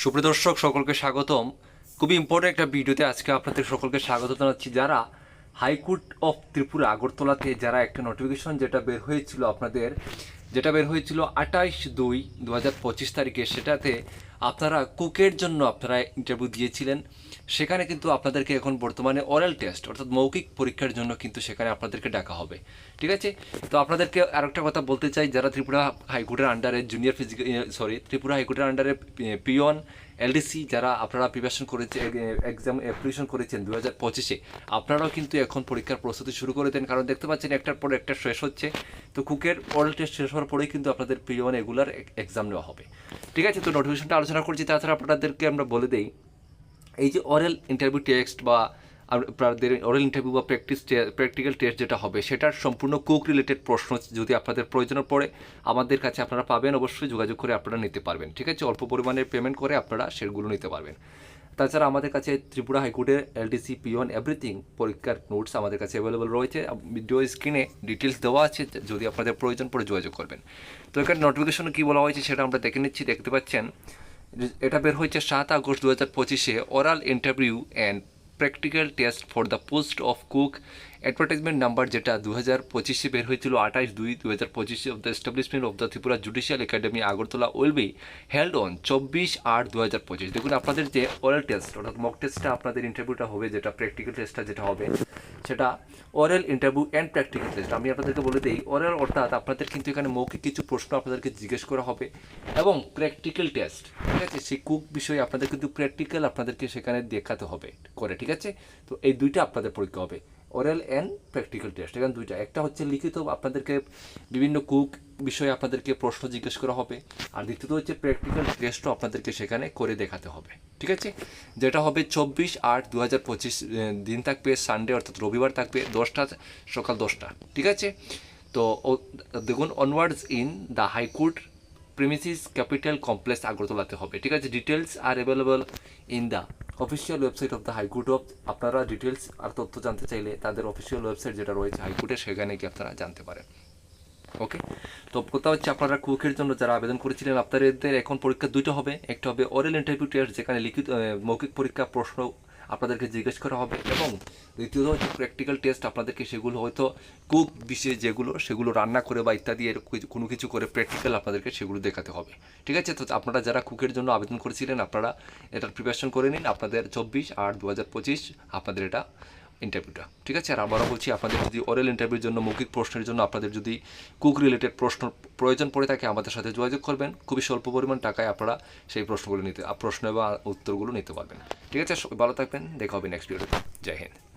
সুপ্রদর্শক সকলকে স্বাগতম। খুবই ইম্পর্টেন্ট একটা ভিডিওতে আজকে আপনাদের সকলকে স্বাগত জানাচ্ছি যারা হাইকোর্ট অফ ত্রিপুরা আগরতলাতে যারা একটা নোটিফিকেশন যেটা বের হয়েছিল আপনাদের, যেটা বের হয়েছিল আঠাইশ দুই দু তারিখে, সেটাতে আপনারা কুকের জন্য আপনারা ইন্টারভিউ দিয়েছিলেন। সেখানে কিন্তু আপনাদেরকে এখন বর্তমানে অরাল টেস্ট অর্থাৎ মৌখিক পরীক্ষার জন্য কিন্তু সেখানে আপনাদেরকে ডাকা হবে। ঠিক আছে? তো আপনাদেরকে আরেকটা কথা বলতে চাই, যারা ত্রিপুরা হাইকোর্টের আন্ডারে জুনিয়র ফিজিক্যাল সরি ত্রিপুরা হাইকোর্টের আন্ডারে পিওন এলডিসি যারা আপনারা প্রিপারেশন করেছে এক্সাম অ্যাপ্লিকেশন করেছেন দু হাজার পঁচিশে, আপনারাও কিন্তু এখন পরীক্ষার প্রস্তুতি শুরু করে দেন। কারণ দেখতে পাচ্ছেন একটার পর একটা শেষ হচ্ছে। তো কুকের ওরাল টেস্ট শেষ হওয়ার পরেই কিন্তু আপনাদের পিওন এগুলার এক্সাম নেওয়া হবে। ঠিক আছে, তো নোটিফিকেশনটা আলোচনা করছি। তাছাড়া আপনাদেরকে আমরা বলে দিই, এই যে অরেল ইন্টারভিউ টেক্সট বা আপনাদের অরেল ইন্টারভিউ বা প্র্যাকটিস প্র্যাকটিক্যাল টেস্ট যেটা হবে, সেটার সম্পূর্ণ কুক রিলেটেড প্রশ্ন যদি আপনাদের প্রয়োজন পড়ে, আমাদের কাছে আপনারা পাবেন, অবশ্যই যোগাযোগ করে আপনারা নিতে পারবেন, ঠিক আছে? অল্প পরিমাণে পেমেন্ট করে আপনারা সেগুলো নিতে পারবেন। তাছাড়া আমাদের কাছে ত্রিপুরা হাইকোর্টের এলডিসি পিওন এভরিথিং পরীক্ষার নোটস আমাদের কাছে অ্যাভেলেবল রয়েছে। ভিডিও স্ক্রিনে ডিটেলস দেওয়া আছে, যদি আপনাদের প্রয়োজন পড়ে যোগাযোগ করবেন। তো এখানে নোটিফিকেশনে কী বলা হয়েছে সেটা আমরা দেখে নিচ্ছি, দেখতে পাচ্ছেন। এটা বের হয়েছে সাত আগস্ট দু হাজার পঁচিশে oral interview and practical test for the post of cook advertisement number যেটা দু হাজার পঁচিশে বের হয়েছিল, আঠাশ দুই দু হাজার পঁচিশে of the establishment of the Tripura judicial academy Agartala will be held on চব্বিশ আট দু হাজার পঁচিশ। দেখুন, আপনাদের যে ওরাল টেস্ট অর্থাৎ মক টেস্টটা আপনাদের ইন্টারভিউটা হবে, যেটা প্র্যাকটিক্যাল টেস্টটা যেটা হবে সেটা oral interview and practical test আমি আপনাদেরকে বলে দিই অরেল অর্থাৎ আপনাদের কিন্তু এখানে মৌখিক কিছু প্রশ্ন আপনাদেরকে জিজ্ঞেস করা হবে এবং প্র্যাকটিক্যাল টেস্ট ঠিক আছে? সেই কুক বিষয়ে আপনাদের কিন্তু প্র্যাকটিক্যাল আপনাদেরকে সেখানে দেখাতে হবে, করে, ঠিক আছে? তো এই দুইটা আপনাদের পরীক্ষা হবে। ওরাল অ্যান্ড প্র্যাকটিক্যাল টেস্ট এখানে দুইটা। একটা হচ্ছে লিখিত, আপনাদেরকে বিভিন্ন কুক বিষয়ে আপনাদেরকে প্রশ্ন জিজ্ঞেস করা হবে। আর দ্বিতীয়ত হচ্ছে প্র্যাকটিক্যাল টেস্টও আপনাদেরকে সেখানে করে দেখাতে হবে। ঠিক আছে? যেটা হবে চব্বিশ আট দু হাজার পঁচিশ দিন থাকবে সানডে অর্থাৎ রবিবার থাকবে দশটা সকাল দশটা। ঠিক আছে? তো দেখুন onwards in the high court premises capital complex আগরতলাতে হবে। ঠিক আছে? Details are available in the official website of the high court of আপনারা ডিটেলস আর তথ্য জানতে চাইলে তাদের অফিসিয়াল ওয়েবসাইট যেটা রয়েছে হাইকোর্টের সেখানে গিয়ে আপনারা জানতে পারেন। ওকে তো কথা হচ্ছে আপনারা কুকের জন্য যারা আবেদন করেছিলেন, আপনাদের এখন পরীক্ষা দুটো হবে। একটা হবে অরেল ইন্টারভিউ টেস্ট যেখানে লিখিত মৌখিক পরীক্ষা, প্রশ্ন আপনাদেরকে জিজ্ঞেস করা হবে এবং দ্বিতীয়ত হচ্ছে প্র্যাকটিক্যাল টেস্ট আপনাদেরকে সেগুলো হয়তো কুক বিশেষ যেগুলো, সেগুলো রান্না করে বা ইত্যাদি এর কোনো কিছু করে প্র্যাকটিক্যাল আপনাদেরকে সেগুলো দেখাতে হবে। ঠিক আছে? তো আপনারা যারা কুকের জন্য আবেদন করেছিলেন, আপনারা এটার প্রিপারেশন করে নিন। আপনাদের চব্বিশ আট দু হাজার পঁচিশ, আপনাদের এটা ইন্টারভিউটা ঠিক আছে? আর আবারও বলছি, আপনাদের যদি অরেল ইন্টারভিউর জন্য, মৌখিক প্রশ্নের জন্য আপনাদের যদি কুক রিলেটেড প্রশ্ন প্রয়োজন পড়ে থাকে, আমাদের সাথে যোগাযোগ করবেন। খুবই স্বল্প পরিমাণ টাকায় আপনারা সেই প্রশ্নগুলো নিতে, প্রশ্ন এবং উত্তরগুলো নিতে পারবেন। ঠিক আছে? ভালো থাকবেন। দেখা হবে নেক্সট ভিডিওতে জয় হিন্দ।